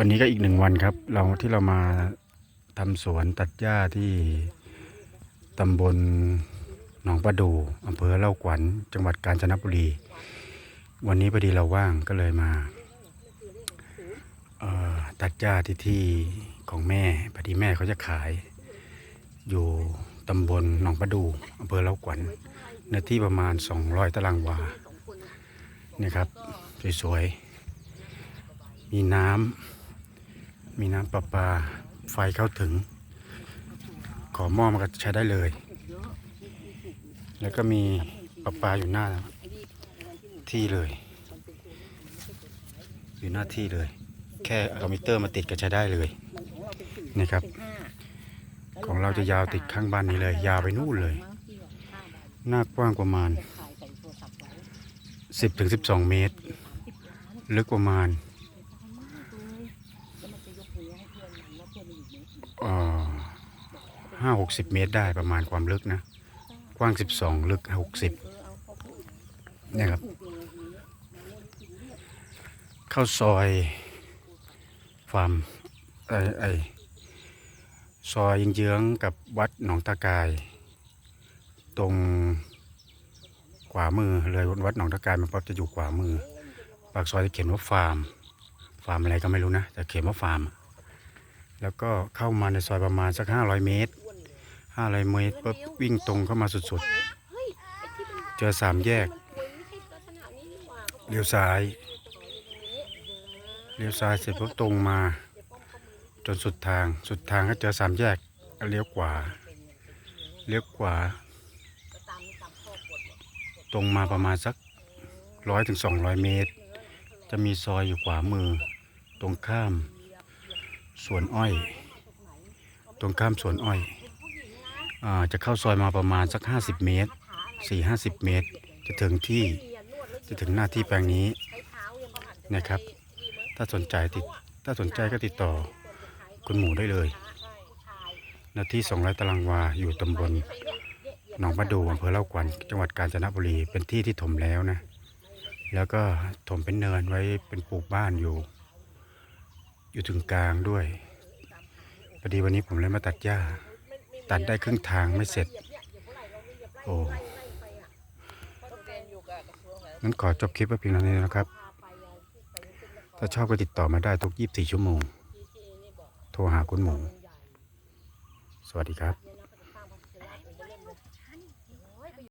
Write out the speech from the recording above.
วันนี้ก็อีกหนึ่งวันครับ เราที่เรามาทำสวนตัดหญ้าที่ตำบลหนองประดูอำเภอเล่าขวัญจังหวัดกาญจนบุรี วันนี้พอดีเราว่างก็เลยมาตัดหญ้าที่ที่ของแม่พอดีแม่เขาจะขาย อยู่ตำบลหนองประดูอำเภอเล่าขวัญเนื้อที่ประมาณ 200 ตารางวานี่ครับสวยๆมีน้ำ มีน้ำประปาไฟเข้าถึง ขอหม้อมันก็ใช้ได้เลย แล้วก็มีประปาอยู่หน้าที่เลย อยู่หน้าที่เลย แค่เอามิเตอร์มาติดก็ใช้ได้เลยนี่ครับ ของเราจะยาวติดข้างบ้านนี้เลย ยาวไปนู่นเลย หน้ากว้างประมาณ 10ถึง12 เมตร ลึกประมาณ ห้าหกสิบเมตรได้ประมาณความลึกนะ กว้างสิบสองลึกหกสิบเนี่ยครับเข้าซอยฟาร์มไอไอซอยเยื้องกับวัดหนองตากาย ตรงขวามือเลยวัดหนองตากายมันปั๊บจะอยู่ขวามือ ปากซอยจะเขียนว่าฟาร์ม ฟาร์มอะไรก็ไม่รู้นะแต่เขียนว่าฟาร์ม แล้วก็เข้ามาในซอยประมาณสักห้าร้อยเมตร ห้าร้อยเมตรปุ๊บวิ่งตรงเข้ามาสุดๆ เจอสามแยก เลี้ยวซ้าย เลี้ยวซ้ายเสร็จปุ๊บตรงมา จนสุดทาง สุดทางก็เจอสามแยก เลี้ยวขวา เลี้ยวขวา ตรงมาประมาณสักร้อยถึงสองร้อยเมตร จะมีซอยอยู่ขวามือ ตรงข้ามสวนอ้อย ตรงข้ามสวนอ้อย จะเข้าซอยมาประมาณสัก 50 เมตร 4 50 เมตร จะถึงที่จะถึงหน้าที่แปลงนี้นะครับ ถ้าสนใจติดถ้าสนใจก็ติดต่อคุณหมูได้เลยหน้าที่ 200 ตารางวาอยู่ตำบลหนองประดูอำเภอเล่าขวัญจังหวัดกาญจนบุรีเป็นที่ที่ถมแล้วนะ แล้วก็ถมเป็นเนินไว้เป็นปลูกบ้านอยู่ อยู่ถึงกลางด้วยพอดีวันนี้ผมเลยมาตัดหญ้า ตัดได้ครึ่งทางไม่เสร็จ โอ้งั้นขอจบคลิปไว้เพียงเท่านี้นะครับ ถ้าชอบก็ติดต่อมาได้ทุก 24 ชั่วโมง โทรหาคุณหมู สวัสดีครับ